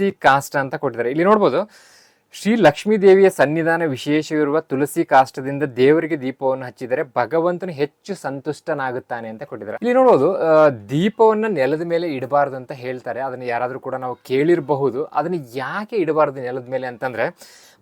ತುಳಸಿ ಕಾಷ್ಟ ಅಂತ ಕೊಟ್ಟಿದ್ದಾರೆ. ಇಲ್ಲಿ ನೋಡ್ಬೋದು, ಶ್ರೀ ಲಕ್ಷ್ಮೀ ದೇವಿಯ ಸನ್ನಿಧಾನ ವಿಶೇಷವಿರುವ ತುಳಸಿ ಕಾಷ್ಟದಿಂದ ದೇವರಿಗೆ ದೀಪವನ್ನು ಹಚ್ಚಿದರೆ ಭಗವಂತನು ಹೆಚ್ಚು ಸಂತುಷ್ಟನಾಗುತ್ತಾನೆ ಅಂತ ಕೊಟ್ಟಿದ್ದಾರೆ. ಇಲ್ಲಿ ನೋಡ್ಬೋದು ದೀಪವನ್ನು ದೀಪವನ್ನ ನೆಲದ ಮೇಲೆ ಇಡಬಾರ್ದು ಅಂತ ಹೇಳ್ತಾರೆ. ಅದನ್ನ ಯಾರಾದರೂ ಕೂಡ ನಾವು ಕೇಳಿರಬಹುದು. ಅದನ್ನ ಯಾಕೆ ಇಡಬಾರ್ದು ನೆಲದ ಮೇಲೆ ಅಂತಂದ್ರೆ,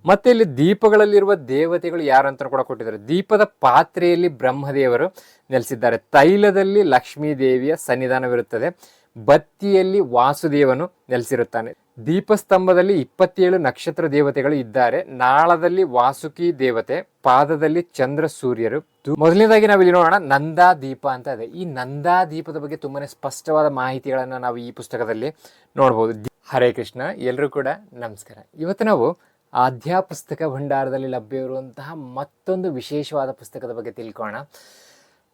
ಮತ್ತೆ ಇಲ್ಲಿ ದೀಪಗಳಲ್ಲಿರುವ ದೇವತೆಗಳು ಯಾರು ಅಂತ ಕೂಡ ಕೊಟ್ಟಿದ್ದಾರೆ. ದೀಪದ ಪಾತ್ರೆಯಲ್ಲಿ ಬ್ರಹ್ಮದೇವರು ನೆಲೆಸಿದ್ದಾರೆ. ತೈಲದಲ್ಲಿ ಲಕ್ಷ್ಮೀ ದೇವಿಯ ಸನ್ನಿಧಾನವಿರುತ್ತದೆ. ಬತ್ತಿಯಲ್ಲಿ ವಾಸುದೇವನು ನೆಲೆಸಿರುತ್ತಾನೆ. ದೀಪಸ್ತಂಭದಲ್ಲಿ ಇಪ್ಪತ್ತೇಳು ನಕ್ಷತ್ರ ದೇವತೆಗಳು ಇದ್ದಾರೆ. ನಾಳದಲ್ಲಿ ವಾಸುಕಿ ದೇವತೆ, ಪಾದದಲ್ಲಿ ಚಂದ್ರ ಸೂರ್ಯರು. ಮೊದಲನೇದಾಗಿ ನಾವು ಇಲ್ಲಿ ನೋಡೋಣ ನಂದಾ ದೀಪ ಅಂತ ಇದೆ. ಈ ನಂದಾ ದೀಪದ ಬಗ್ಗೆ ತುಂಬಾನೇ ಸ್ಪಷ್ಟವಾದ ಮಾಹಿತಿಗಳನ್ನು ನಾವು ಈ ಪುಸ್ತಕದಲ್ಲಿ ನೋಡಬಹುದು ಹರೇ ಕೃಷ್ಣ ಎಲ್ಲರೂ ಕೂಡ ನಮಸ್ಕಾರ. ಇವತ್ತು ನಾವು ಆಧ್ಯಾ ಪುಸ್ತಕ ಭಂಡಾರದಲ್ಲಿ ಲಭ್ಯವಿರುವಂತಹ ಮತ್ತೊಂದು ವಿಶೇಷವಾದ ಪುಸ್ತಕದ ಬಗ್ಗೆ ತಿಳ್ಕೊಳ್ಳೋಣ.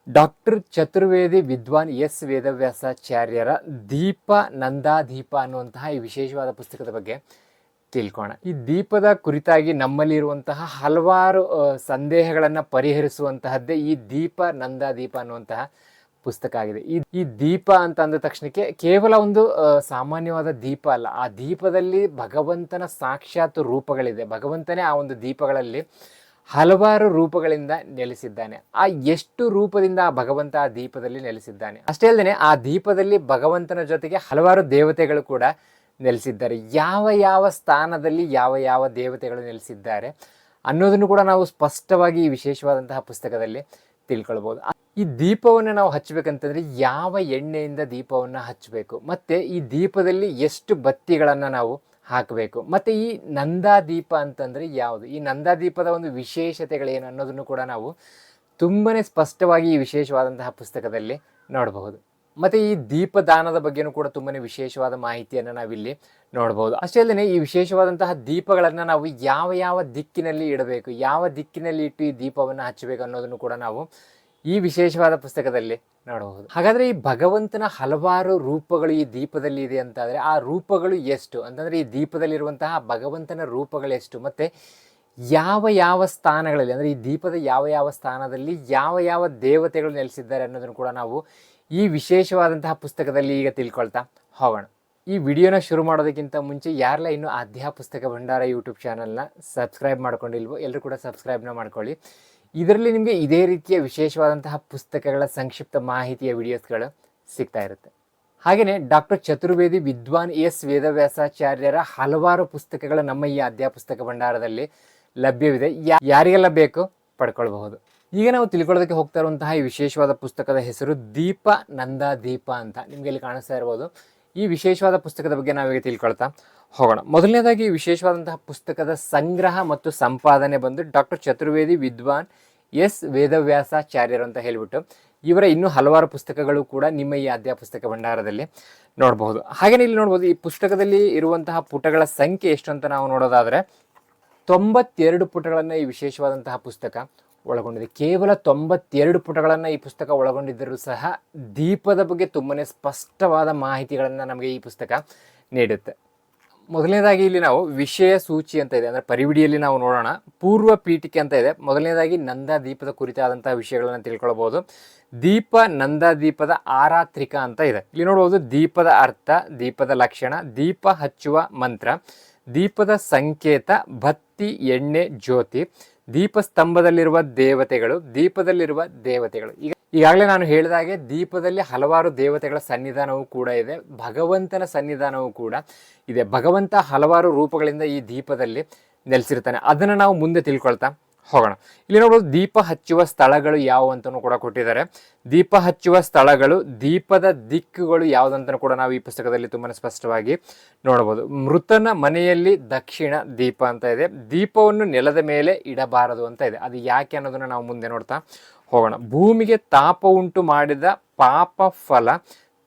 ಡಾಕ್ಟರ್ ಚತುರ್ವೇದಿ ವಿದ್ವಾನ್ ಎಸ್ ವೇದವ್ಯಾಸಾಚಾರ್ಯರ ದೀಪ ನಂದಾ ದೀಪ ಅನ್ನುವಂತಹ ಈ ವಿಶೇಷವಾದ ಪುಸ್ತಕದ ಬಗ್ಗೆ ತಿಳ್ಕೋಣ. ಈ ದೀಪದ ಕುರಿತಾಗಿ ನಮ್ಮಲ್ಲಿ ಇರುವಂತಹ ಹಲವಾರು ಸಂದೇಹಗಳನ್ನು ಪರಿಹರಿಸುವಂತಹದ್ದೇ ಈ ದೀಪ ನಂದಾ ದೀಪ ಅನ್ನುವಂತಹ ಪುಸ್ತಕ ಆಗಿದೆ. ಈ ಈ ದೀಪ ಅಂತ ಅಂದ ತಕ್ಷಣಕ್ಕೆ ಕೇವಲ ಒಂದು ಸಾಮಾನ್ಯವಾದ ದೀಪ ಅಲ್ಲ. ಆ ದೀಪದಲ್ಲಿ ಭಗವಂತನ ಸಾಕ್ಷಾತ್ ರೂಪಗಳಿದೆ. ಭಗವಂತನೇ ಆ ಒಂದು ದೀಪಗಳಲ್ಲಿ ಹಲವಾರು ರೂಪಗಳಿಂದ ನೆಲೆಸಿದ್ದಾನೆ. ಆ ಎಷ್ಟು ರೂಪದಿಂದ ಆ ಭಗವಂತ ಆ ದೀಪದಲ್ಲಿ ನೆಲೆಸಿದ್ದಾನೆ? ಅಷ್ಟೇ ಅಲ್ಲದೆ ಆ ದೀಪದಲ್ಲಿ ಭಗವಂತನ ಜೊತೆಗೆ ಹಲವಾರು ದೇವತೆಗಳು ಕೂಡ ನೆಲೆಸಿದ್ದಾರೆ. ಯಾವ ಯಾವ ಸ್ಥಾನದಲ್ಲಿ ಯಾವ ಯಾವ ದೇವತೆಗಳು ನೆಲೆಸಿದ್ದಾರೆ ಅನ್ನೋದನ್ನು ಕೂಡ ನಾವು ಸ್ಪಷ್ಟವಾಗಿ ಈ ವಿಶೇಷವಾದಂತಹ ಪುಸ್ತಕದಲ್ಲಿ ತಿಳ್ಕೊಳ್ಬೋದು. ಈ ದೀಪವನ್ನು ನಾವು ಹಚ್ಚಬೇಕಂತಂದ್ರೆ ಯಾವ ಎಣ್ಣೆಯಿಂದ ದೀಪವನ್ನು ಹಚ್ಚಬೇಕು? ಮತ್ತೆ ಈ ದೀಪದಲ್ಲಿ ಎಷ್ಟು ಬತ್ತಿಗಳನ್ನು ನಾವು ಹಾಕಬೇಕು. ಮತ್ತು ಈ ನಂದಾ ದೀಪ ಅಂತಂದ್ರೆ ಯಾವುದು? ಈ ನಂದಾದೀಪದ ಒಂದು ವಿಶೇಷತೆಗಳೇನು ಅನ್ನೋದನ್ನು ಕೂಡ ನಾವು ತುಂಬಾ ಸ್ಪಷ್ಟವಾಗಿ ಈ ವಿಶೇಷವಾದಂತಹ ಪುಸ್ತಕದಲ್ಲಿ ನೋಡಬಹುದು. ಮತ್ತು ಈ ದೀಪದಾನದ ಬಗ್ಗೆನೂ ಕೂಡ ತುಂಬಾ ವಿಶೇಷವಾದ ಮಾಹಿತಿಯನ್ನು ನಾವಿಲ್ಲಿ ನೋಡಬಹುದು. ಅಷ್ಟೇ ಅಲ್ಲದೆ ಈ ವಿಶೇಷವಾದಂತಹ ದೀಪಗಳನ್ನು ನಾವು ಯಾವ ಯಾವ ದಿಕ್ಕಿನಲ್ಲಿ ಇಡಬೇಕು, ಯಾವ ದಿಕ್ಕಿನಲ್ಲಿ ಇಟ್ಟು ಈ ದೀಪವನ್ನು ಹಚ್ಚಬೇಕು ಅನ್ನೋದನ್ನು ಕೂಡ ನಾವು ಈ ವಿಶೇಷವಾದ ಪುಸ್ತಕದಲ್ಲಿ ನೋಡಬಹುದು. ಹಾಗಾದ್ರೆ ಈ ಭಗವಂತನ ಹಲವಾರು ರೂಪಗಳು ಈ ದೀಪದಲ್ಲಿ ಇದೆ ಅಂತಂದ್ರೆ ಆ ರೂಪಗಳು ಎಷ್ಟು? ಅಂತಂದ್ರೆ ಈ ದೀಪದಲ್ಲಿರುವಂತಹ ಭಗವಂತನ ರೂಪಗಳು ಎಷ್ಟು? ಮತ್ತೆ ಯಾವ ಯಾವ ಸ್ಥಾನಗಳಲ್ಲಿ, ಅಂದರೆ ಈ ದೀಪದ ಯಾವ ಯಾವ ಸ್ಥಾನದಲ್ಲಿ ಯಾವ ಯಾವ ದೇವತೆಗಳು ನೆಲೆಸಿದ್ದಾರೆ ಅನ್ನೋದನ್ನು ಕೂಡ ನಾವು ಈ ವಿಶೇಷವಾದಂತಹ ಪುಸ್ತಕದಲ್ಲಿ ಈಗ ತಿಳ್ಕೊಳ್ತಾ ಹೋಗೋಣ. ಈ ವಿಡಿಯೋನ ಶುರು ಮಾಡೋದಕ್ಕಿಂತ ಮುಂಚೆ ಯಾರೆಲ್ಲ ಇನ್ನೂ ಅಧ್ಯಾಯ ಪುಸ್ತಕ ಭಂಡಾರ ಯೂಟ್ಯೂಬ್ ಚಾನಲ್ನ ಸಬ್ಸ್ಕ್ರೈಬ್ ಮಾಡ್ಕೊಂಡಿಲ್ವೋ ಎಲ್ಲರೂ ಕೂಡ ಸಬ್ಸ್ಕ್ರೈಬ್ನ ಮಾಡ್ಕೊಳ್ಳಿ. ಇದರಲ್ಲಿ ನಿಮಗೆ ಇದೇ ರೀತಿಯ ವಿಶೇಷವಾದಂತಹ ಪುಸ್ತಕಗಳ ಸಂಕ್ಷಿಪ್ತ ಮಾಹಿತಿಯ ವಿಡಿಯೋಸ್ಗಳು ಸಿಗ್ತಾ ಇರುತ್ತೆ. ಹಾಗೆಯೇ ಡಾಕ್ಟರ್ ಚತುರ್ವೇದಿ ವಿದ್ವಾನ್ ಎಸ್ ವೇದವ್ಯಾಸಾಚಾರ್ಯರ ಹಲವಾರು ಪುಸ್ತಕಗಳು ನಮ್ಮ ಈ ಅಧ್ಯಾಪುಸ್ತಕ ಭಂಡಾರದಲ್ಲಿ ಲಭ್ಯವಿದೆ. ಯಾರಿಗೆಲ್ಲ ಬೇಕು ಪಡ್ಕೊಳ್ಬಹುದು. ಈಗ ನಾವು ತಿಳ್ಕೊಳ್ಳೋದಕ್ಕೆ ಹೋಗ್ತಾ ಇರುವಂತಹ ಈ ವಿಶೇಷವಾದ ಪುಸ್ತಕದ ಹೆಸರು ದೀಪ ನಂದಾ ದೀಪ ಅಂತ ನಿಮಗೆ ಇಲ್ಲಿ ಕಾಣಿಸ್ತಾ ಇರ್ಬೋದು. ಈ ವಿಶೇಷವಾದ ಪುಸ್ತಕದ ಬಗ್ಗೆ ನಾವೀಗ ತಿಳ್ಕೊಳ್ತಾ ಹೋಗೋಣ. ಮೊದಲನೇದಾಗಿ ವಿಶೇಷವಾದಂತಹ ಪುಸ್ತಕದ ಸಂಗ್ರಹ ಮತ್ತು ಸಂಪಾದನೆ ಬಂದು ಡಾಕ್ಟರ್ ಚತುರ್ವೇದಿ ವಿದ್ವಾನ್ ಎಸ್ ವೇದವ್ಯಾಸಾಚಾರ್ಯರು ಅಂತ ಹೇಳಿಬಿಟ್ಟು ಇವರ ಇನ್ನೂ ಹಲವಾರು ಪುಸ್ತಕಗಳು ಕೂಡ ನಿಮ್ಮ ಈ ಆದ್ಯ ಪುಸ್ತಕ ಭಂಡಾರದಲ್ಲಿ ನೋಡಬಹುದು. ಹಾಗೆಯೇ ಇಲ್ಲಿ ನೋಡ್ಬೋದು, ಈ ಪುಸ್ತಕದಲ್ಲಿ ಇರುವಂತಹ ಪುಟಗಳ ಸಂಖ್ಯೆ ಎಷ್ಟು ಅಂತ ನಾವು ನೋಡೋದಾದ್ರೆ ತೊಂಬತ್ತೆರಡು ಪುಟಗಳನ್ನು ಈ ವಿಶೇಷವಾದಂತಹ ಪುಸ್ತಕ ಒಳಗೊಂಡಿದೆ. ಕೇವಲ ತೊಂಬತ್ತೆರಡು ಪುಟಗಳನ್ನು ಈ ಪುಸ್ತಕ ಒಳಗೊಂಡಿದ್ದರೂ ಸಹ ದೀಪದ ಬಗ್ಗೆ ತುಂಬನೇ ಸ್ಪಷ್ಟವಾದ ಮಾಹಿತಿಗಳನ್ನು ನಮಗೆ ಈ ಪುಸ್ತಕ ನೀಡುತ್ತೆ. ಮೊದಲನೇದಾಗಿ ಇಲ್ಲಿ ನಾವು ವಿಷಯ ಸೂಚಿ ಅಂತ ಇದೆ. ಅಂದರೆ ಪರಿವಿಡಿಯಲ್ಲಿ ನಾವು ನೋಡೋಣ. ಪೂರ್ವ ಪೀಠಿಕೆ ಅಂತ ಇದೆ. ಮೊದಲನೇದಾಗಿ ನಂದಾ ದೀಪದ ಕುರಿತಾದಂತಹ ವಿಷಯಗಳನ್ನು ತಿಳ್ಕೊಳ್ಬೋದು. ದೀಪ ನಂದಾ ದೀಪದ ಆರಾತ್ರಿಕ ಅಂತ ಇದೆ. ಇಲ್ಲಿ ನೋಡ್ಬೋದು ದೀಪದ ಅರ್ಥ, ದೀಪದ ಲಕ್ಷಣ, ದೀಪ ಹಚ್ಚುವ ಮಂತ್ರ, ದೀಪದ ಸಂಕೇತ ಭತ್ತಿ ಎಣ್ಣೆ, ಜ್ಯೋತಿ. ದೀಪಸ್ತಂಭದಲ್ಲಿರುವ ದೇವತೆಗಳು, ದೀಪದಲ್ಲಿರುವ ದೇವತೆಗಳು. ಈಗ ಈಗಾಗಲೇ ನಾನು ಹೇಳಿದ ಹಾಗೆ ದೀಪದಲ್ಲಿ ಹಲವಾರು ದೇವತೆಗಳ ಸನ್ನಿಧಾನವೂ ಕೂಡ ಇದೆ, ಭಗವಂತನ ಸನ್ನಿಧಾನವೂ ಕೂಡ ಇದೆ. ಭಗವಂತ ಹಲವಾರು ರೂಪಗಳಿಂದ ಈ ದೀಪದಲ್ಲಿ ನೆಲೆಸಿರ್ತಾನೆ. ಅದನ್ನು ನಾವು ಮುಂದೆ ತಿಳ್ಕೊಳ್ತಾ ಹೋಗೋಣ. ಇಲ್ಲಿ ನೋಡೋದು ದೀಪ ಹಚ್ಚುವ ಸ್ಥಳಗಳು ಯಾವುವು ಅಂತಲೂ ಕೂಡ ಕೊಟ್ಟಿದ್ದಾರೆ. ದೀಪ ಹಚ್ಚುವ ಸ್ಥಳಗಳು, ದೀಪದ ದಿಕ್ಕುಗಳು ಯಾವುದಂತನೂ ಕೂಡ ನಾವು ಈ ಪುಸ್ತಕದಲ್ಲಿ ತುಂಬಾ ಸ್ಪಷ್ಟವಾಗಿ ನೋಡಬಹುದು ಮೃತನ ಮನೆಯಲ್ಲಿ ದಕ್ಷಿಣ ದೀಪ ಅಂತ ಇದೆ. ದೀಪವನ್ನು ನೆಲದ ಮೇಲೆ ಇಡಬಾರದು ಅಂತ ಇದೆ. ಅದು ಯಾಕೆ ಅನ್ನೋದನ್ನ ನಾವು ಮುಂದೆ ನೋಡ್ತಾ ಹೋಗೋಣ. ಭೂಮಿಗೆ ತಾಪ ಉಂಟು ಮಾಡಿದ ಪಾಪ ಫಲ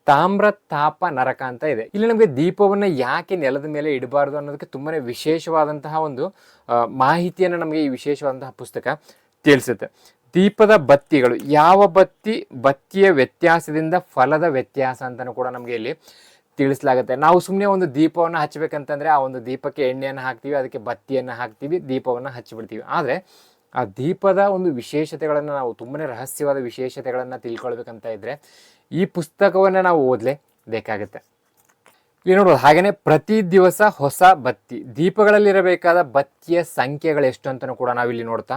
ತಾಮ್ರ ತಾಪ ನರಕ ಅಂತ ಇದೆ. ಇಲ್ಲಿ ನಮಗೆ ದೀಪವನ್ನ ಯಾಕೆ ನೆಲದ ಮೇಲೆ ಇಡಬಾರ್ದು ಅನ್ನೋದಕ್ಕೆ ತುಂಬಾನೇ ವಿಶೇಷವಾದಂತಹ ಒಂದು ಮಾಹಿತಿಯನ್ನು ನಮಗೆ ಈ ವಿಶೇಷವಾದಂತಹ ಪುಸ್ತಕ ತಿಳಿಸುತ್ತೆ. ದೀಪದ ಬತ್ತಿಗಳು, ಯಾವ ಬತ್ತಿ ಬತ್ತಿಯ ವ್ಯತ್ಯಾಸದಿಂದ ಫಲದ ವ್ಯತ್ಯಾಸ ಅಂತಲೂ ಕೂಡ ನಮಗೆ ಇಲ್ಲಿ ತಿಳಿಸಲಾಗುತ್ತೆ. ನಾವು ಸುಮ್ಮನೆ ಒಂದು ದೀಪವನ್ನು ಹಚ್ಚಬೇಕಂತಂದ್ರೆ ಆ ಒಂದು ದೀಪಕ್ಕೆ ಎಣ್ಣೆಯನ್ನು ಹಾಕ್ತೀವಿ, ಅದಕ್ಕೆ ಬತ್ತಿಯನ್ನು ಹಾಕ್ತೀವಿ, ದೀಪವನ್ನು ಹಚ್ಚಿಬಿಡ್ತೀವಿ ಆದರೆ ಆ ದೀಪದ ಒಂದು ವಿಶೇಷತೆಗಳನ್ನು ನಾವು ತುಂಬನೇ ರಹಸ್ಯವಾದ ವಿಶೇಷತೆಗಳನ್ನು ತಿಳ್ಕೊಳ್ಬೇಕಂತ ಇದ್ದರೆ ಈ ಪುಸ್ತಕವನ್ನು ನಾವು ಓದಲೇ ಬೇಕಾಗುತ್ತೆ. ಇಲ್ಲಿ ನೋಡೋದು ಹಾಗೆಯೇ ಪ್ರತಿ ದಿವಸ ಹೊಸ ಬತ್ತಿ, ದೀಪಗಳಲ್ಲಿರಬೇಕಾದ ಬತ್ತಿಯ ಸಂಖ್ಯೆಗಳು ಎಷ್ಟು ಅಂತಲೂ ಕೂಡ ನಾವಿಲ್ಲಿ ನೋಡ್ತಾ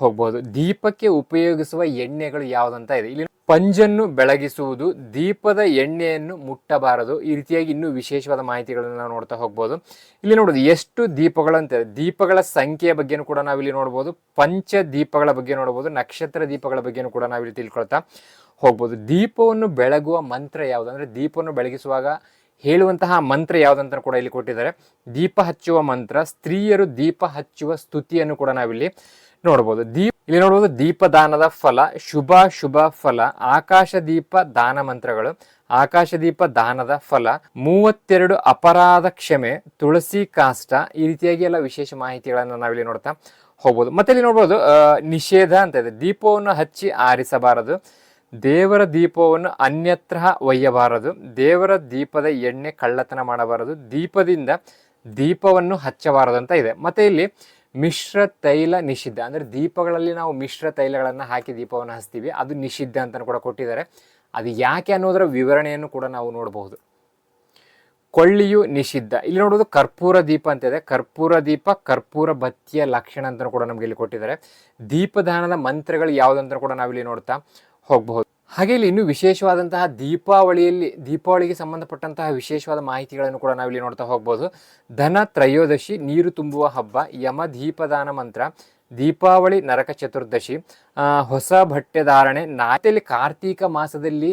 ಹೋಗ್ಬೋದು. ದೀಪಕ್ಕೆ ಉಪಯೋಗಿಸುವ ಎಣ್ಣೆಗಳು ಯಾವುದಂತ ಇದೆ. ಇಲ್ಲಿ ಪಂಜನ್ನು ಬೆಳಗಿಸುವುದು, ದೀಪದ ಎಣ್ಣೆಯನ್ನು ಮುಟ್ಟಬಾರದು. ಈ ರೀತಿಯಾಗಿ ಇನ್ನೂ ವಿಶೇಷವಾದ ಮಾಹಿತಿಗಳನ್ನು ನಾವು ನೋಡ್ತಾ ಹೋಗ್ಬೋದು. ಇಲ್ಲಿ ನೋಡೋದು ಎಷ್ಟು ದೀಪಗಳು ಅಂತ ದೀಪಗಳ ಸಂಖ್ಯೆಯ ಬಗ್ಗೆನೂ ಕೂಡ ನಾವಿಲ್ಲಿ ನೋಡ್ಬೋದು. ಪಂಚ ದೀಪಗಳ ಬಗ್ಗೆ ನೋಡ್ಬೋದು. ನಕ್ಷತ್ರ ದೀಪಗಳ ಬಗ್ಗೆನೂ ಕೂಡ ನಾವಿಲ್ಲಿ ತಿಳ್ಕೊಳ್ತಾ ಹೋಗ್ಬೋದು. ದೀಪವನ್ನು ಬೆಳಗುವ ಮಂತ್ರ ಯಾವುದು? ಅಂದರೆ ದೀಪವನ್ನು ಬೆಳಗಿಸುವಾಗ ಹೇಳುವಂತಹ ಮಂತ್ರ ಯಾವುದಂತ ಕೂಡ ಇಲ್ಲಿ ಕೊಟ್ಟಿದ್ದಾರೆ. ದೀಪ ಹಚ್ಚುವ ಮಂತ್ರ, ಸ್ತ್ರೀಯರು ದೀಪ ಹಚ್ಚುವ ಸ್ತುತಿಯನ್ನು ಕೂಡ ನಾವಿಲ್ಲಿ ನೋಡ್ಬೋದು. ದೀಪ ಇಲ್ಲಿ ನೋಡ್ಬೋದು ದೀಪದಾನದ ಫಲ, ಶುಭ ಶುಭ ಫಲ ಆಕಾಶ ದೀಪ ದಾನ ಮಂತ್ರಗಳು ಆಕಾಶ ದೀಪ ದಾನದ ಫಲ, ಮೂವತ್ತೆರಡು ಅಪರಾಧ ಕ್ಷಮೆ, ತುಳಸಿ ಕಾಷ್ಟ, ಈ ರೀತಿಯಾಗಿ ಎಲ್ಲ ವಿಶೇಷ ಮಾಹಿತಿಗಳನ್ನು ನಾವಿಲ್ಲಿ ನೋಡ್ತಾ ಹೋಗ್ಬೋದು. ಮತ್ತೆ ಇಲ್ಲಿ ನೋಡ್ಬೋದು ನಿಷೇಧ ಅಂತ ಇದೆ. ದೀಪವನ್ನು ಹಚ್ಚಿ ಆರಿಸಬಾರದು. ದೇವರ ದೀಪವನ್ನು ಅನ್ಯತ್ರ ಒಯ್ಯಬಾರದು. ದೇವರ ದೀಪದ ಎಣ್ಣೆ ಕಳ್ಳತನ ಮಾಡಬಾರದು. ದೀಪದಿಂದ ದೀಪವನ್ನು ಹಚ್ಚಬಾರದು ಅಂತ ಇದೆ. ಮತ್ತೆ ಇಲ್ಲಿ ಮಿಶ್ರ ತೈಲ ನಿಷಿದ್ಧ. ಅಂದರೆ ದೀಪಗಳಲ್ಲಿ ನಾವು ಮಿಶ್ರ ತೈಲಗಳನ್ನು ಹಾಕಿ ದೀಪವನ್ನು ಹಚ್ತೀವಿ. ಅದು ನಿಷಿದ್ಧ ಅಂತಲೂ ಕೂಡ ಕೊಟ್ಟಿದ್ದಾರೆ. ಅದು ಯಾಕೆ ಅನ್ನೋದರ ವಿವರಣೆಯನ್ನು ಕೂಡ ನಾವು ನೋಡಬಹುದು. ಕೊಳ್ಳಿಯು ನಿಷಿದ್ಧ. ಇಲ್ಲಿ ನೋಡೋದು ಕರ್ಪೂರ ದೀಪ ಅಂತ ಇದೆ. ಕರ್ಪೂರ ದೀಪ, ಕರ್ಪೂರ ಬತ್ತಿಯ ಲಕ್ಷಣ ಅಂತ ಕೂಡ ನಮಗೆ ಇಲ್ಲಿ ಕೊಟ್ಟಿದ್ದಾರೆ. ದೀಪದಾನದ ಮಂತ್ರಗಳು ಯಾವುದಂತ ಕೂಡ ನಾವಿಲ್ಲಿ ನೋಡ್ತಾ ಹೋಗಬಹುದು. ಹಾಗೆ ಇಲ್ಲಿ ಇನ್ನೂ ವಿಶೇಷವಾದಂತಹ ದೀಪಾವಳಿಯಲ್ಲಿ, ದೀಪಾವಳಿಗೆ ಸಂಬಂಧಪಟ್ಟಂತಹ ವಿಶೇಷವಾದ ಮಾಹಿತಿಗಳನ್ನು ಕೂಡ ನಾವಿಲ್ಲಿ ನೋಡ್ತಾ ಹೋಗ್ಬೋದು. ಧನ ತ್ರಯೋದಶಿ, ನೀರು ತುಂಬುವ ಹಬ್ಬ, ಯಮ ದೀಪದಾನ ಮಂತ್ರ, ದೀಪಾವಳಿ ನರಕ ಚತುರ್ದಶಿ ಹೊಸ ಬಟ್ಟೆ ಧಾರಣೆ ನಾತೆಯಲ್ಲಿ ಕಾರ್ತೀಕ ಮಾಸದಲ್ಲಿ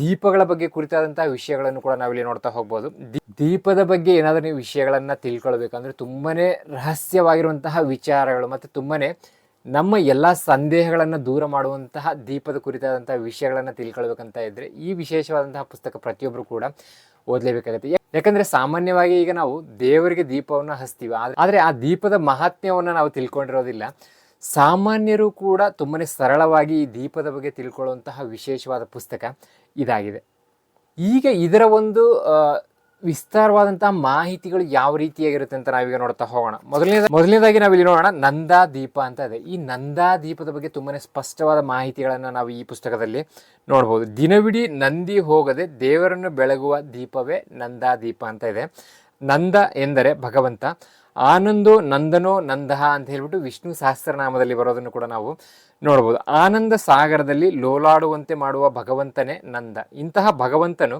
ದೀಪಗಳ ಬಗ್ಗೆ ಕುರಿತಾದಂತಹ ವಿಷಯಗಳನ್ನು ಕೂಡ ನಾವಿಲ್ಲಿ ನೋಡ್ತಾ ಹೋಗ್ಬೋದು. ದೀಪದ ಬಗ್ಗೆ ಏನಾದರೂ ನೀವು ವಿಷಯಗಳನ್ನು ತಿಳ್ಕೊಳ್ಬೇಕಂದ್ರೆ ತುಂಬನೇ ರಹಸ್ಯವಾಗಿರುವಂತಹ ವಿಚಾರಗಳು ಮತ್ತು ತುಂಬಾನೇ ನಮ್ಮ ಎಲ್ಲ ಸಂದೇಹಗಳನ್ನು ದೂರ ಮಾಡುವಂತಹ ದೀಪದ ಕುರಿತಾದಂತಹ ವಿಷಯಗಳನ್ನು ತಿಳ್ಕೊಳ್ಬೇಕಂತ ಇದ್ರೆ ಈ ವಿಶೇಷವಾದಂತಹ ಪುಸ್ತಕ ಪ್ರತಿಯೊಬ್ಬರು ಕೂಡ ಓದಲೇಬೇಕಾಗುತ್ತೆ. ಯಾಕಂದ್ರೆ ಸಾಮಾನ್ಯವಾಗಿ ಈಗ ನಾವು ದೇವರಿಗೆ ದೀಪವನ್ನು ಹಚ್ತೀವಿ. ಆದ್ರೆ ಆ ದೀಪದ ಮಹಾತ್ಮ್ಯವನ್ನು ನಾವು ತಿಳ್ಕೊಂಡಿರೋದಿಲ್ಲ. ಸಾಮಾನ್ಯರು ಕೂಡ ತುಂಬಾ ಸರಳವಾಗಿ ಈ ದೀಪದ ಬಗ್ಗೆ ತಿಳ್ಕೊಳ್ಳುವಂತಹ ವಿಶೇಷವಾದ ಪುಸ್ತಕ ಇದಾಗಿದೆ. ಈಗ ಇದರ ಒಂದು ಆ, ವಿಸ್ತಾರವಾದಂತಹ ಮಾಹಿತಿಗಳು ಯಾವ ರೀತಿಯಾಗಿರುತ್ತೆ ಅಂತ ನಾವೀಗ ನೋಡ್ತಾ ಹೋಗೋಣ. ಮೊದಲನೇ ಮೊದಲನೇದಾಗಿ ನಾವಿಲ್ಲಿ ನೋಡೋಣ ನಂದಾ ದೀಪ ಅಂತ ಇದೆ. ಈ ನಂದಾ ದೀಪದ ಬಗ್ಗೆ ತುಂಬಾ ಸ್ಪಷ್ಟವಾದ ಮಾಹಿತಿಗಳನ್ನು ನಾವು ಈ ಪುಸ್ತಕದಲ್ಲಿ ನೋಡ್ಬೋದು. ದಿನವಿಡೀ ನಂದಿ ಹೋಗದೆ ದೇವರನ್ನು ಬೆಳಗುವ ದೀಪವೇ ನಂದಾ ದೀಪ ಅಂತ ಇದೆ. ನಂದ ಎಂದರೆ ಭಗವಂತ ಆನಂದೋ ನಂದನೋ ನಂದಹ ಅಂತ ಹೇಳ್ಬಿಟ್ಟು ವಿಷ್ಣು ಸಹಸ್ರನಾಮದಲ್ಲಿ ಬರೋದನ್ನು ಕೂಡ ನಾವು ನೋಡ್ಬೋದು. ಆನಂದ ಸಾಗರದಲ್ಲಿ ಲೋಲಾಡುವಂತೆ ಮಾಡುವ ಭಗವಂತನೇ ನಂದ. ಇಂತಹ ಭಗವಂತನು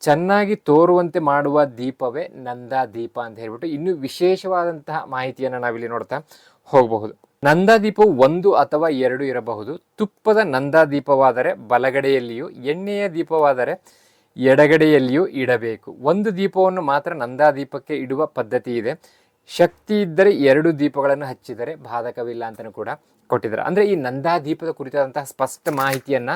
ಚೆನ್ನಾಗಿ ತೋರುವಂತೆ ಮಾಡುವ ದೀಪವೇ ನಂದಾ ದೀಪ ಅಂತ ಹೇಳ್ಬಿಟ್ಟು ಇನ್ನೂ ವಿಶೇಷವಾದಂತಹ ಮಾಹಿತಿಯನ್ನು ನಾವಿಲ್ಲಿ ನೋಡ್ತಾ ಹೋಗಬಹುದು. ನಂದಾ ದೀಪವು ಒಂದು ಅಥವಾ ಎರಡು ಇರಬಹುದು. ತುಪ್ಪದ ನಂದಾ ದೀಪವಾದರೆ ಬಲಗಡೆಯಲ್ಲಿಯೂ, ಎಣ್ಣೆಯ ದೀಪವಾದರೆ ಎಡಗಡೆಯಲ್ಲಿಯೂ ಇಡಬೇಕು. ಒಂದು ದೀಪವನ್ನು ಮಾತ್ರ ನಂದಾ ದೀಪಕ್ಕೆ ಇಡುವ ಪದ್ಧತಿ ಇದೆ. ಶಕ್ತಿ ಇದ್ದರೆ ಎರಡು ದೀಪಗಳನ್ನು ಹಚ್ಚಿದರೆ ಬಾಧಕವಿಲ್ಲ ಅಂತಲೂ ಕೂಡ ಕೊಟ್ಟಿದ್ದಾರೆ. ಅಂದರೆ ಈ ನಂದಾ ದೀಪದ ಕುರಿತಾದಂತಹ ಸ್ಪಷ್ಟ ಮಾಹಿತಿಯನ್ನ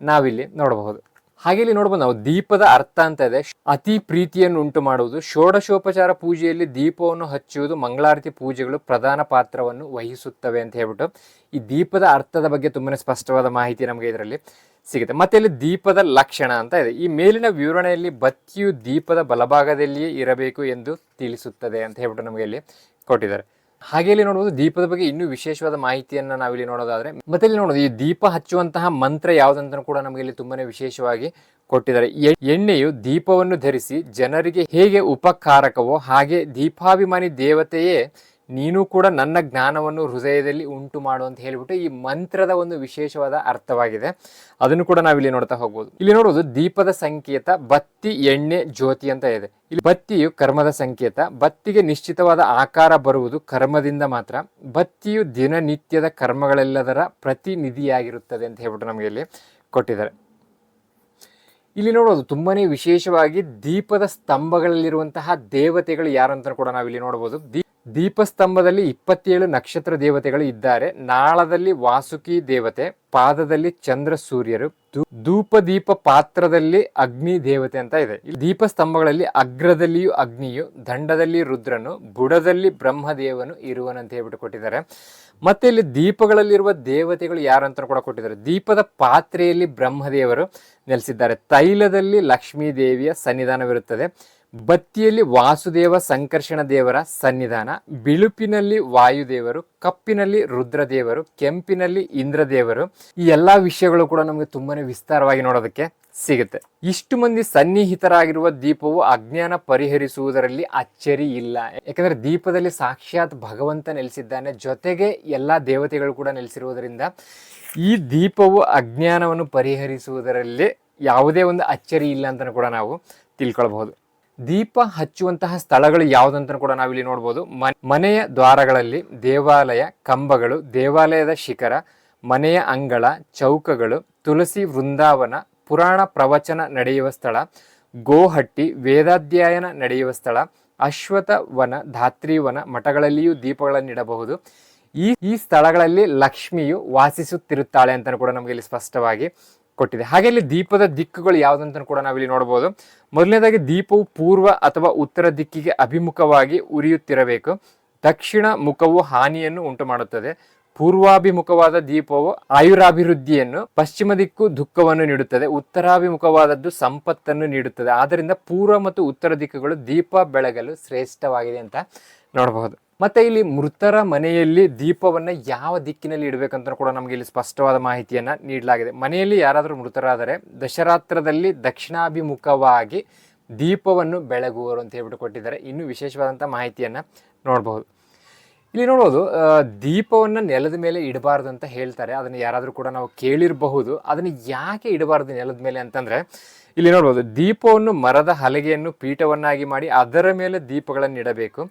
ನಾವಿಲ್ಲಿ ನೋಡಬಹುದು. ಹಾಗೆ ಇಲ್ಲಿ ನೋಡ್ಬೋದು ನಾವು ದೀಪದ ಅರ್ಥ ಅಂತ ಇದೆ. ಅತಿ ಪ್ರೀತಿಯನ್ನು ಉಂಟು ಮಾಡುವುದು. ಷೋಡಶೋಪಚಾರ ಪೂಜೆಯಲ್ಲಿ ದೀಪವನ್ನು ಹಚ್ಚುವುದು ಮಂಗಳಾರತಿ ಪೂಜೆಗಳು ಪ್ರಧಾನ ಪಾತ್ರವನ್ನು ವಹಿಸುತ್ತವೆ ಅಂತ ಹೇಳ್ಬಿಟ್ಟು ಈ ದೀಪದ ಅರ್ಥದ ಬಗ್ಗೆ ತುಂಬಾ ಸ್ಪಷ್ಟವಾದ ಮಾಹಿತಿ ನಮಗೆ ಇದರಲ್ಲಿ ಸಿಗುತ್ತೆ. ಮತ್ತೆ ಇಲ್ಲಿ ದೀಪದ ಲಕ್ಷಣ ಅಂತ ಇದೆ. ಈ ಮೇಲಿನ ವಿವರಣೆಯಲ್ಲಿ ಬತ್ತಿಯು ದೀಪದ ಬಲಭಾಗದಲ್ಲಿಯೇ ಇರಬೇಕು ಎಂದು ತಿಳಿಸುತ್ತದೆ ಅಂತ ಹೇಳ್ಬಿಟ್ಟು ನಮಗೆ ಇಲ್ಲಿ ಕೊಟ್ಟಿದ್ದಾರೆ. ಹಾಗೆ ಇಲ್ಲಿ ನೋಡಬಹುದು ದೀಪದ ಬಗ್ಗೆ ಇನ್ನೂ ವಿಶೇಷವಾದ ಮಾಹಿತಿಯನ್ನು ನಾವಿಲ್ಲಿ ನೋಡೋದಾದ್ರೆ, ಮತ್ತೆ ಇಲ್ಲಿ ನೋಡೋದು ಈ ದೀಪ ಹಚ್ಚುವಂತಹ ಮಂತ್ರ ಯಾವುದಂತ ಕೂಡ ನಮಗೆ ಇಲ್ಲಿ ತುಂಬಾನೇ ವಿಶೇಷವಾಗಿ ಕೊಟ್ಟಿದ್ದಾರೆ. ಎಣ್ಣೆಯು ದೀಪವನ್ನು ಧರಿಸಿ ಜನರಿಗೆ ಹೇಗೆ ಉಪಕಾರಕವೋ ಹಾಗೆ ದೀಪಾಭಿಮಾನಿ ದೇವತೆಯೇ ನೀನು ಕೂಡ ನನ್ನ ಜ್ಞಾನವನ್ನು ಹೃದಯದಲ್ಲಿ ಉಂಟು ಮಾಡು ಅಂತ ಹೇಳಿಬಿಟ್ಟು ಈ ಮಂತ್ರದ ಒಂದು ವಿಶೇಷವಾದ ಅರ್ಥವಾಗಿದೆ. ಅದನ್ನು ಕೂಡ ನಾವಿಲ್ಲಿ ನೋಡ್ತಾ ಹೋಗ್ಬೋದು. ಇಲ್ಲಿ ನೋಡೋದು ದೀಪದ ಸಂಕೇತ, ಬತ್ತಿ, ಎಣ್ಣೆ, ಜ್ಯೋತಿ ಅಂತ ಇದೆ. ಇಲ್ಲಿ ಬತ್ತಿಯು ಕರ್ಮದ ಸಂಕೇತ, ಬತ್ತಿಗೆ ನಿಶ್ಚಿತವಾದ ಆಕಾರ ಬರುವುದು ಕರ್ಮದಿಂದ ಮಾತ್ರ. ಬತ್ತಿಯು ದಿನನಿತ್ಯದ ಕರ್ಮಗಳೆಲ್ಲದರ ಪ್ರತಿನಿಧಿಯಾಗಿರುತ್ತದೆ ಅಂತ ಹೇಳ್ಬಿಟ್ಟು ನಮಗೆ ಇಲ್ಲಿ ಕೊಟ್ಟಿದ್ದಾರೆ. ಇಲ್ಲಿ ನೋಡೋದು ತುಂಬಾನೇ ವಿಶೇಷವಾಗಿ ದೀಪದ ಸ್ತಂಭಗಳಲ್ಲಿರುವಂತಹ ದೇವತೆಗಳು ಯಾರಂತ ಕೂಡ ನಾವಿಲ್ಲಿ ನೋಡಬಹುದು ದೀಪಸ್ತಂಭದಲ್ಲಿ ಇಪ್ಪತ್ತೇಳು ನಕ್ಷತ್ರ ದೇವತೆಗಳು ಇದ್ದಾರೆ. ನಾಳದಲ್ಲಿ ವಾಸುಕಿ ದೇವತೆ, ಪಾದದಲ್ಲಿ ಚಂದ್ರ ಸೂರ್ಯರು ಧೂಪ ದೀಪ ಪಾತ್ರದಲ್ಲಿ ಅಗ್ನಿ ದೇವತೆ ಅಂತ ಇದೆ. ದೀಪ ದೀಪಸ್ತಂಭಗಳಲ್ಲಿ ಅಗ್ರದಲ್ಲಿಯೂ ಅಗ್ನಿಯು, ದಂಡದಲ್ಲಿ ರುದ್ರನು, ಬುಡದಲ್ಲಿ ಬ್ರಹ್ಮದೇವನು ಇರುವನಂತ ಹೇಳ್ಬಿಟ್ಟು ಕೊಟ್ಟಿದ್ದಾರೆ. ಮತ್ತೆ ಇಲ್ಲಿ ದೀಪಗಳಲ್ಲಿರುವ ದೇವತೆಗಳು ಯಾರು ಅಂತ ಕೂಡ ಕೊಟ್ಟಿದ್ದಾರೆ. ದೀಪದ ಪಾತ್ರೆಯಲ್ಲಿ ಬ್ರಹ್ಮದೇವರು ನೆಲೆಸಿದ್ದಾರೆ. ತೈಲದಲ್ಲಿ ಲಕ್ಷ್ಮೀ ದೇವಿಯ ಸನ್ನಿಧಾನವಿರುತ್ತದೆ. ಬತ್ತಿಯಲ್ಲಿ ವಾಸುದೇವ ಸಂಕರ್ಷಣ ದೇವರ ಸನ್ನಿಧಾನ, ಬಿಳುಪಿನಲ್ಲಿ ವಾಯುದೇವರು, ಕಪ್ಪಿನಲ್ಲಿ ರುದ್ರದೇವರು, ಕೆಂಪಿನಲ್ಲಿ ಇಂದ್ರದೇವರು, ಈ ಎಲ್ಲಾ ವಿಷಯಗಳು ಕೂಡ ನಮಗೆ ತುಂಬಾನೇ ವಿಸ್ತಾರವಾಗಿ ನೋಡೋದಕ್ಕೆ ಸಿಗುತ್ತೆ. ಇಷ್ಟು ಮಂದಿ ಸನ್ನಿಹಿತರಾಗಿರುವ ದೀಪವು ಅಜ್ಞಾನ ಪರಿಹರಿಸುವುದರಲ್ಲಿ ಅಚ್ಚರಿ ಇಲ್ಲ. ಯಾಕಂದ್ರೆ ದೀಪದಲ್ಲಿ ಸಾಕ್ಷಾತ್ ಭಗವಂತ ನೆಲೆಸಿದ್ದಾನೆ. ಜೊತೆಗೆ ಎಲ್ಲಾ ದೇವತೆಗಳು ಕೂಡ ನೆಲೆಸಿರುವುದರಿಂದ ಈ ದೀಪವು ಅಜ್ಞಾನವನ್ನು ಪರಿಹರಿಸುವುದರಲ್ಲಿ ಯಾವುದೇ ಒಂದು ಅಚ್ಚರಿ ಇಲ್ಲ ಅಂತ ಕೂಡ ನಾವು ತಿಳ್ಕೊಳ್ಬಹುದು. ದೀಪ ಹಚ್ಚುವಂತಹ ಸ್ಥಳಗಳು ಯಾವುದಂತ ಕೂಡ ನಾವಿಲ್ಲಿ ನೋಡ್ಬೋದು. ಮನೆಯ ದ್ವಾರಗಳಲ್ಲಿ ದೇವಾಲಯ, ಕಂಬಗಳು, ದೇವಾಲಯದ ಶಿಖರ, ಮನೆಯ ಅಂಗಳ, ಚೌಕಗಳು, ತುಳಸಿ ವೃಂದಾವನ, ಪುರಾಣ ಪ್ರವಚನ ನಡೆಯುವ ಸ್ಥಳ, ಗೋಹಟ್ಟಿ, ವೇದಾಧ್ಯಯನ ನಡೆಯುವ ಸ್ಥಳ ಅಶ್ವಥ ವನ ಧಾತ್ರಿವನ ಮಠಗಳಲ್ಲಿಯೂ ದೀಪಗಳನ್ನಿಡಬಹುದು ಈ ಈ ಸ್ಥಳಗಳಲ್ಲಿ ಲಕ್ಷ್ಮಿಯು ವಾಸಿಸುತ್ತಿರುತ್ತಾಳೆ ಅಂತ ಕೂಡ ನಮಗೆ ಇಲ್ಲಿ ಸ್ಪಷ್ಟವಾಗಿ ಕೊಟ್ಟಿದೆ. ಹಾಗೆ ಇಲ್ಲಿ ದೀಪದ ದಿಕ್ಕುಗಳು ಯಾವುದಂತ ಕೂಡ ನಾವಿಲ್ಲಿ ನೋಡಬಹುದು ಮೊದಲನೇದಾಗಿ ದೀಪವು ಪೂರ್ವ ಅಥವಾ ಉತ್ತರ ದಿಕ್ಕಿಗೆ ಅಭಿಮುಖವಾಗಿ ಉರಿಯುತ್ತಿರಬೇಕು. ದಕ್ಷಿಣ ಮುಖವು ಹಾನಿಯನ್ನು ಉಂಟು ಮಾಡುತ್ತದೆ ಪೂರ್ವಾಭಿಮುಖವಾದ ದೀಪವು ಆಯುರಾಭಿವೃದ್ಧಿಯನ್ನು, ಪಶ್ಚಿಮ ದಿಕ್ಕು ದುಃಖವನ್ನು ನೀಡುತ್ತದೆ. ಉತ್ತರಾಭಿಮುಖವಾದದ್ದು ಸಂಪತ್ತನ್ನು ನೀಡುತ್ತದೆ. ಆದ್ದರಿಂದ ಪೂರ್ವ ಮತ್ತು ಉತ್ತರ ದಿಕ್ಕುಗಳು ದೀಪ ಬೆಳಗಲು ಶ್ರೇಷ್ಠವಾಗಿದೆ ಅಂತ ನೋಡಬಹುದು. ಮತ್ತೆ ಇಲ್ಲಿ ಮೃತರ ಮನೆಯಲ್ಲಿ ದೀಪವನ್ನು ಯಾವ ದಿಕ್ಕಿನಲ್ಲಿ ಇಡಬೇಕಂತ ಕೂಡ ನಮಗೆ ಇಲ್ಲಿ ಸ್ಪಷ್ಟವಾದ ಮಾಹಿತಿಯನ್ನ ನೀಡಲಾಗಿದೆ. ಮನೆಯಲ್ಲಿ ಯಾರಾದರೂ ಮೃತರಾದರೆ ದಶರಾತ್ರದಲ್ಲಿ ದಕ್ಷಿಣಾಭಿಮುಖವಾಗಿ ದೀಪವನ್ನು ಬೆಳಗುವರು ಅಂತ ಹೇಳ್ಬಿಟ್ಟು ಕೊಟ್ಟಿದ್ದಾರೆ. ಇನ್ನು ವಿಶೇಷವಾದಂಥ ಮಾಹಿತಿಯನ್ನು ನೋಡಬಹುದು ಇಲ್ಲಿ ನೋಡ್ಬೋದು ದೀಪವನ್ನು ನೆಲದ ಮೇಲೆ ಇಡಬಾರ್ದು ಅಂತ ಹೇಳ್ತಾರೆ. ಅದನ್ನು ಯಾರಾದರೂ ಕೂಡ ನಾವು ಕೇಳಿರಬಹುದು. ಅದನ್ನು ಯಾಕೆ ಇಡಬಾರ್ದು ನೆಲದ ಮೇಲೆ ಅಂತಂದರೆ, ಇಲ್ಲಿ ನೋಡ್ಬೋದು, ದೀಪವನ್ನು ಮರದ ಹಲಗೆಯನ್ನು ಪೀಠವನ್ನಾಗಿ ಮಾಡಿ ಅದರ ಮೇಲೆ ದೀಪಗಳನ್ನು ಇಡಬೇಕು.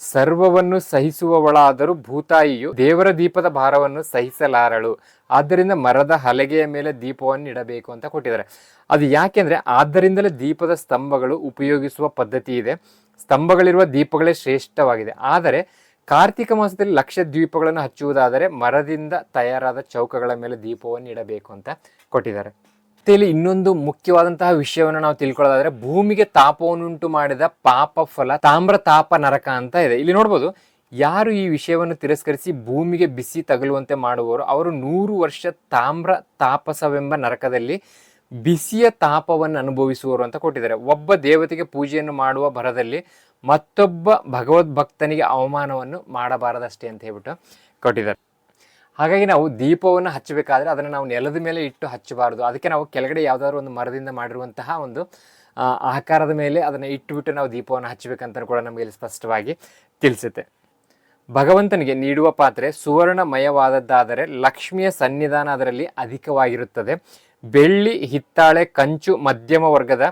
ಸರ್ವವನ್ನು ಸಹಿಸುವವಳಾದರೂ ಭೂತಾಯಿಯು ದೇವರ ದೀಪದ ಭಾರವನ್ನು ಸಹಿಸಲಾರಳು. ಆದ್ದರಿಂದ ಮರದ ಹಲಗೆಯ ಮೇಲೆ ದೀಪವನ್ನು ಇಡಬೇಕು ಅಂತ ಕೊಟ್ಟಿದ್ದಾರೆ. ಅದು ಯಾಕೆಂದ್ರೆ ಆದ್ದರಿಂದಲೇ ದೀಪದ ಸ್ತಂಭಗಳು ಉಪಯೋಗಿಸುವ ಪದ್ಧತಿ ಇದೆ. ಸ್ತಂಭಗಳಿರುವ ದೀಪಗಳೇ ಶ್ರೇಷ್ಠವಾಗಿದೆ. ಆದರೆ ಕಾರ್ತಿಕ ಮಾಸದಲ್ಲಿ ಲಕ್ಷ ದ್ವೀಪಗಳನ್ನು ಹಚ್ಚುವುದಾದರೆ ಮರದಿಂದ ತಯಾರಾದ ಚೌಕಗಳ ಮೇಲೆ ದೀಪವನ್ನು ಇಡಬೇಕು ಅಂತ ಕೊಟ್ಟಿದ್ದಾರೆ. ಇಲ್ಲಿ ಇನ್ನೊಂದು ಮುಖ್ಯವಾದಂತಹ ವಿಷಯವನ್ನು ನಾವು ತಿಳ್ಕೊಳ್ಳೋದಾದ್ರೆ ಭೂಮಿಗೆ ತಾಪವನ್ನುಂಟು ಮಾಡಿದ ಪಾಪ ಫಲ, ತಾಮ್ರ ತಾಪ ನರಕ ಅಂತ ಇದೆ. ಇಲ್ಲಿ ನೋಡ್ಬೋದು, ಯಾರು ಈ ವಿಷಯವನ್ನು ತಿರಸ್ಕರಿಸಿ ಭೂಮಿಗೆ ಬಿಸಿ ತಗಲುವಂತೆ ಮಾಡುವವರು, ಅವರು ನೂರು ವರ್ಷ ತಾಮ್ರ ತಾಪಸವೆಂಬ ನರಕದಲ್ಲಿ ಬಿಸಿಯ ತಾಪವನ್ನು ಅನುಭವಿಸುವರು ಅಂತ ಕೊಟ್ಟಿದ್ದಾರೆ. ಒಬ್ಬ ದೇವತೆಗೆ ಪೂಜೆಯನ್ನು ಮಾಡುವ ಭರದಲ್ಲಿ ಮತ್ತೊಬ್ಬ ಭಗವದ್ಭಕ್ತನಿಗೆ ಅವಮಾನವನ್ನು ಮಾಡಬಾರದಷ್ಟೇ ಅಂತ ಹೇಳ್ಬಿಟ್ಟು ಕೊಟ್ಟಿದ್ದಾರೆ. ಹಾಗಾಗಿ ನಾವು ದೀಪವನ್ನು ಹಚ್ಚಬೇಕಾದ್ರೆ ಅದನ್ನು ನಾವು ನೆಲದ ಮೇಲೆ ಇಟ್ಟು ಹಚ್ಚಬಾರ್ದು. ಅದಕ್ಕೆ ನಾವು ಕೆಳಗಡೆ ಯಾವುದಾದ್ರು ಒಂದು ಮರದಿಂದ ಮಾಡಿರುವಂತಹ ಒಂದು ಆಕಾರದ ಮೇಲೆ ಅದನ್ನು ಇಟ್ಟುಬಿಟ್ಟು ನಾವು ದೀಪವನ್ನು ಹಚ್ಚಬೇಕಂತ ಕೂಡ ನಮಗೆ ಇಲ್ಲಿ ಸ್ಪಷ್ಟವಾಗಿ ತಿಳಿಸುತ್ತೆ. ಭಗವಂತನಿಗೆ ನೀಡುವ ಪಾತ್ರೆ ಸುವರ್ಣಮಯವಾದದ್ದಾದರೆ ಲಕ್ಷ್ಮಿಯ ಸನ್ನಿಧಾನ ಅದರಲ್ಲಿ ಅಧಿಕವಾಗಿರುತ್ತದೆ. ಬೆಳ್ಳಿ, ಹಿತ್ತಾಳೆ, ಕಂಚು, ಮಧ್ಯಮ ವರ್ಗದ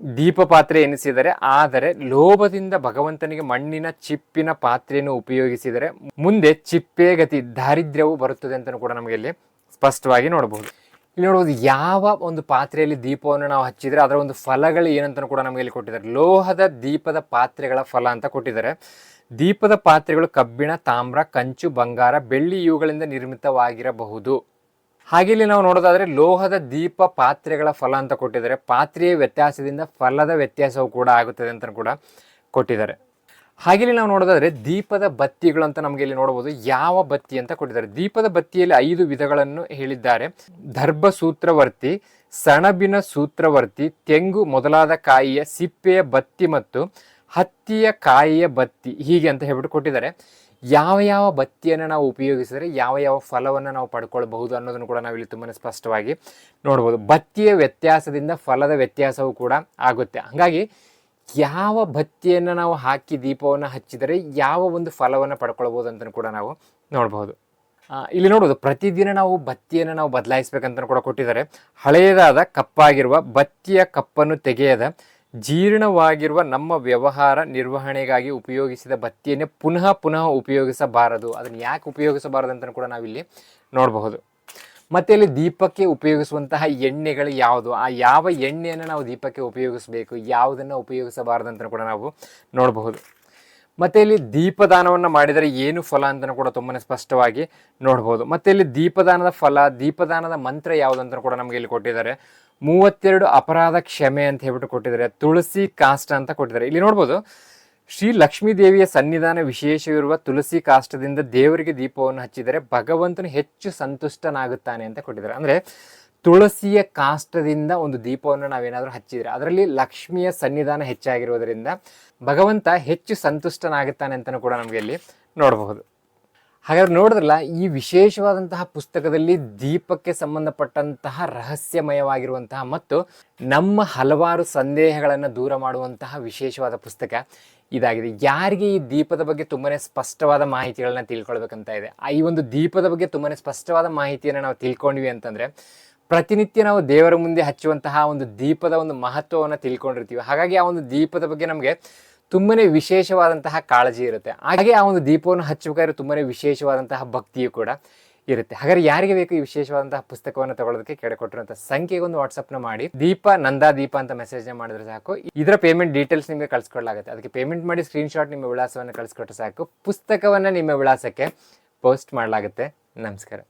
ದೀಪ ಪಾತ್ರೆ ಎನಿಸಿದರೆ, ಆದರೆ ಲೋಭದಿಂದ ಭಗವಂತನಿಗೆ ಮಣ್ಣಿನ ಚಿಪ್ಪಿನ ಪಾತ್ರೆಯನ್ನು ಉಪಯೋಗಿಸಿದರೆ ಮುಂದೆ ಚಿಪ್ಪೇ ಗತಿ, ದಾರಿದ್ರ್ಯವು ಬರುತ್ತದೆ ಅಂತ ಕೂಡ ನಮಗೆ ಇಲ್ಲಿ ಸ್ಪಷ್ಟವಾಗಿ ನೋಡಬಹುದು. ಇಲ್ಲಿ ನೋಡಬಹುದು ಯಾವ ಒಂದು ಪಾತ್ರೆಯಲ್ಲಿ ದೀಪವನ್ನು ನಾವು ಹಚ್ಚಿದರೆ ಅದರ ಒಂದು ಫಲಗಳು ಏನಂತ ಕೂಡ ನಮಗೆ ಇಲ್ಲಿ ಕೊಟ್ಟಿದ್ದಾರೆ. ಲೋಹದ ದೀಪದ ಪಾತ್ರೆಗಳ ಫಲ ಅಂತ ಕೊಟ್ಟಿದ್ದಾರೆ. ದೀಪದ ಪಾತ್ರೆಗಳು ಕಬ್ಬಿಣ, ತಾಮ್ರ, ಕಂಚು, ಬಂಗಾರ, ಬೆಳ್ಳಿ ಇವುಗಳಿಂದ ನಿರ್ಮಿತವಾಗಿರಬಹುದು. ಹಾಗೆ ಇಲ್ಲಿ ನಾವು ನೋಡೋದಾದ್ರೆ ಲೋಹದ ದೀಪ ಪಾತ್ರೆಗಳ ಫಲ ಅಂತ ಕೊಟ್ಟಿದ್ದಾರೆ. ಪಾತ್ರೆಯ ವ್ಯತ್ಯಾಸದಿಂದ ಫಲದ ವ್ಯತ್ಯಾಸವು ಕೂಡ ಆಗುತ್ತದೆ ಅಂತ ಕೂಡ ಕೊಟ್ಟಿದ್ದಾರೆ. ಹಾಗೆ ಇಲ್ಲಿ ನಾವು ನೋಡೋದಾದ್ರೆ ದೀಪದ ಬತ್ತಿಗಳು ಅಂತ ನಮಗೆ ಇಲ್ಲಿ ನೋಡಬಹುದು. ಯಾವ ಬತ್ತಿ ಅಂತ ಕೊಟ್ಟಿದ್ದಾರೆ. ದೀಪದ ಬತ್ತಿಯಲ್ಲಿ ಐದು ವಿಧಗಳನ್ನು ಹೇಳಿದ್ದಾರೆ. ದರ್ಭ ಸೂತ್ರವರ್ತಿ, ಸಣಬಿನ ಸೂತ್ರವರ್ತಿ, ತೆಂಗು ಮೊದಲಾದ ಕಾಯಿಯ ಸಿಪ್ಪೆಯ ಬತ್ತಿ ಮತ್ತು ಹತ್ತಿಯ ಕಾಯಿಯ ಬತ್ತಿ ಹೀಗೆ ಅಂತ ಹೇಳ್ಬಿಟ್ಟು ಕೊಟ್ಟಿದ್ದಾರೆ. ಯಾವ ಯಾವ ಬತ್ತಿಯನ್ನು ನಾವು ಉಪಯೋಗಿಸಿದರೆ ಯಾವ ಯಾವ ಫಲವನ್ನು ನಾವು ಪಡ್ಕೊಳ್ಬಹುದು ಅನ್ನೋದನ್ನು ಕೂಡ ನಾವಿಲ್ಲಿ ತುಂಬಾ ಸ್ಪಷ್ಟವಾಗಿ ನೋಡ್ಬೋದು. ಬತ್ತಿಯ ವ್ಯತ್ಯಾಸದಿಂದ ಫಲದ ವ್ಯತ್ಯಾಸವೂ ಕೂಡ ಆಗುತ್ತೆ. ಹಾಗಾಗಿ ಯಾವ ಬತ್ತಿಯನ್ನು ನಾವು ಹಾಕಿ ದೀಪವನ್ನು ಹಚ್ಚಿದರೆ ಯಾವ ಒಂದು ಫಲವನ್ನು ಪಡ್ಕೊಳ್ಬೋದು ಅಂತ ಕೂಡ ನಾವು ನೋಡ್ಬೋದು. ಇಲ್ಲಿ ನೋಡೋದು ಪ್ರತಿದಿನ ನಾವು ಬತ್ತಿಯನ್ನು ನಾವು ಬದಲಾಯಿಸ್ಬೇಕಂತ ಕೂಡ ಕೊಟ್ಟಿದ್ದಾರೆ. ಹಳೆಯದಾದ ಕಪ್ಪಾಗಿರುವ ಬತ್ತಿಯ ಕಪ್ಪನ್ನು ತೆಗೆಯದ ಜೀರ್ಣವಾಗಿರುವ ನಮ್ಮ ವ್ಯವಹಾರ ನಿರ್ವಹಣೆಗಾಗಿ ಉಪಯೋಗಿಸಿದ ಬತ್ತಿಯನ್ನೇ ಪುನಃ ಪುನಃ ಉಪಯೋಗಿಸಬಾರದು. ಅದನ್ನು ಯಾಕೆ ಉಪಯೋಗಿಸಬಾರದು ಅಂತ ಕೂಡ ನಾವಿಲ್ಲಿ ನೋಡಬಹುದು. ಮತ್ತೆ ಇಲ್ಲಿ ದೀಪಕ್ಕೆ ಉಪಯೋಗಿಸುವಂತಹ ಎಣ್ಣೆಗಳು ಯಾವುದು? ಆ ಯಾವ ಎಣ್ಣೆಯನ್ನು ನಾವು ದೀಪಕ್ಕೆ ಉಪಯೋಗಿಸಬೇಕು? ಯಾವುದನ್ನು ಉಪಯೋಗಿಸಬಾರದು ಅಂತ ಕೂಡ ನಾವು ನೋಡಬಹುದು. ಮತ್ತೆ ಇಲ್ಲಿ ದೀಪದಾನವನ್ನು ಮಾಡಿದರೆ ಏನು ಫಲ ಅಂತಲೂ ಕೂಡ ತುಂಬಾ ಸ್ಪಷ್ಟವಾಗಿ ನೋಡಬಹುದು ಮತ್ತೆ ಇಲ್ಲಿ ದೀಪದಾನದ ಫಲ, ದೀಪದಾನದ ಮಂತ್ರ ಯಾವುದಂತ ಕೂಡ ನಮಗೆ ಇಲ್ಲಿ ಕೊಟ್ಟಿದ್ದಾರೆ. ಮೂವತ್ತೆರಡು ಅಪರಾಧ ಕ್ಷಮೆ ಅಂತ ಹೇಳ್ಬಿಟ್ಟು ಕೊಟ್ಟಿದ್ದಾರೆ. ತುಳಸಿ ಕಾಷ್ಟ ಅಂತ ಕೊಟ್ಟಿದ್ದಾರೆ. ಇಲ್ಲಿ ನೋಡ್ಬೋದು, ಶ್ರೀ ಲಕ್ಷ್ಮೀ ದೇವಿಯ ಸನ್ನಿಧಾನ ವಿಶೇಷವಿರುವ ತುಳಸಿ ಕಾಷ್ಟದಿಂದ ದೇವರಿಗೆ ದೀಪವನ್ನು ಹಚ್ಚಿದರೆ ಭಗವಂತನು ಹೆಚ್ಚು ಸಂತುಷ್ಟನಾಗುತ್ತಾನೆ ಅಂತ ಕೊಟ್ಟಿದ್ದಾರೆ. ಅಂದ್ರೆ ತುಳಸಿಯ ಕಾಷ್ಟದಿಂದ ಒಂದು ದೀಪವನ್ನು ನಾವೇನಾದರೂ ಹಚ್ಚಿದ್ರೆ, ಅದರಲ್ಲಿ ಲಕ್ಷ್ಮಿಯ ಸನ್ನಿಧಾನ ಹೆಚ್ಚಾಗಿರುವುದರಿಂದ ಭಗವಂತ ಹೆಚ್ಚು ಸಂತುಷ್ಟನಾಗುತ್ತಾನೆ ಅಂತಲೂ ಕೂಡ ನಮಗೆ ಇಲ್ಲಿ ನೋಡಬಹುದು. ಹಾಗಾದ್ರೆ ನೋಡಿದ್ರಲ್ಲ, ಈ ವಿಶೇಷವಾದಂತಹ ಪುಸ್ತಕದಲ್ಲಿ ದೀಪಕ್ಕೆ ಸಂಬಂಧಪಟ್ಟಂತಹ ರಹಸ್ಯಮಯವಾಗಿರುವಂತಹ ಮತ್ತು ನಮ್ಮ ಹಲವಾರು ಸಂದೇಹಗಳನ್ನು ದೂರ ಮಾಡುವಂತಹ ವಿಶೇಷವಾದ ಪುಸ್ತಕ ಇದಾಗಿದೆ. ಯಾರಿಗೆ ಈ ದೀಪದ ಬಗ್ಗೆ ತುಂಬಾ ಸ್ಪಷ್ಟವಾದ ಮಾಹಿತಿಗಳನ್ನ ತಿಳ್ಕೊಳ್ಬೇಕಂತ ಇದೆ. ಈ ಒಂದು ದೀಪದ ಬಗ್ಗೆ ತುಂಬಾ ಸ್ಪಷ್ಟವಾದ ಮಾಹಿತಿಯನ್ನು ನಾವು ತಿಳ್ಕೊಂಡ್ವಿ ಅಂತಂದರೆ ಪ್ರತಿನಿತ್ಯ ನಾವು ದೇವರ ಮುಂದೆ ಹಚ್ಚುವಂತಹ ಒಂದು ದೀಪದ ಒಂದು ಮಹತ್ವವನ್ನು ತಿಳ್ಕೊಂಡಿರ್ತೀವಿ. ಹಾಗಾಗಿ ಆ ಒಂದು ದೀಪದ ಬಗ್ಗೆ ನಮಗೆ ತುಂಬನೇ ವಿಶೇಷವಾದಂತಹ ಕಾಳಜಿ ಇರುತ್ತೆ. ಹಾಗೆ ಆ ಒಂದು ದೀಪವನ್ನು ಹಚ್ಚಬೇಕಾದ್ರೆ ತುಂಬನೇ ವಿಶೇಷವಾದಂತಹ ಭಕ್ತಿಯು ಕೂಡ ಇರುತ್ತೆ. ಹಾಗಾದ್ರೆ ಯಾರಿಗೆ ಬೇಕು ಈ ವಿಶೇಷವಾದಂತಹ ಪುಸ್ತಕವನ್ನು ತಗೊಳ್ಳೋದಕ್ಕೆ ಕೇಳಿಕೊಟ್ಟಿರುವಂತಹ ಸಂಖ್ಯೆಗೆ ಒಂದು ವಾಟ್ಸಪ್ನ ಮಾಡಿ. ದೀಪ, ನಂದಾ ದೀಪ ಅಂತ ಮೆಸೇಜ್ ಮಾಡಿದ್ರೆ ಸಾಕು. ಇದರ ಪೇಮೆಂಟ್ ಡೀಟೇಲ್ಸ್ ನಿಮಗೆ ಕಳಿಸ್ಕೊಡ್ಲಾಗುತ್ತೆ. ಅದಕ್ಕೆ ಪೇಮೆಂಟ್ ಮಾಡಿ ಸ್ಕ್ರೀನ್ಶಾಟ್ ನಿಮ್ಮ ವಿಳಾಸವನ್ನು ಕಳಿಸ್ಕೊಟ್ರೆ ಸಾಕು. ಪುಸ್ತಕವನ್ನು ನಿಮ್ಮ ವಿಳಾಸಕ್ಕೆ ಪೋಸ್ಟ್ ಮಾಡಲಾಗುತ್ತೆ. ನಮಸ್ಕಾರ.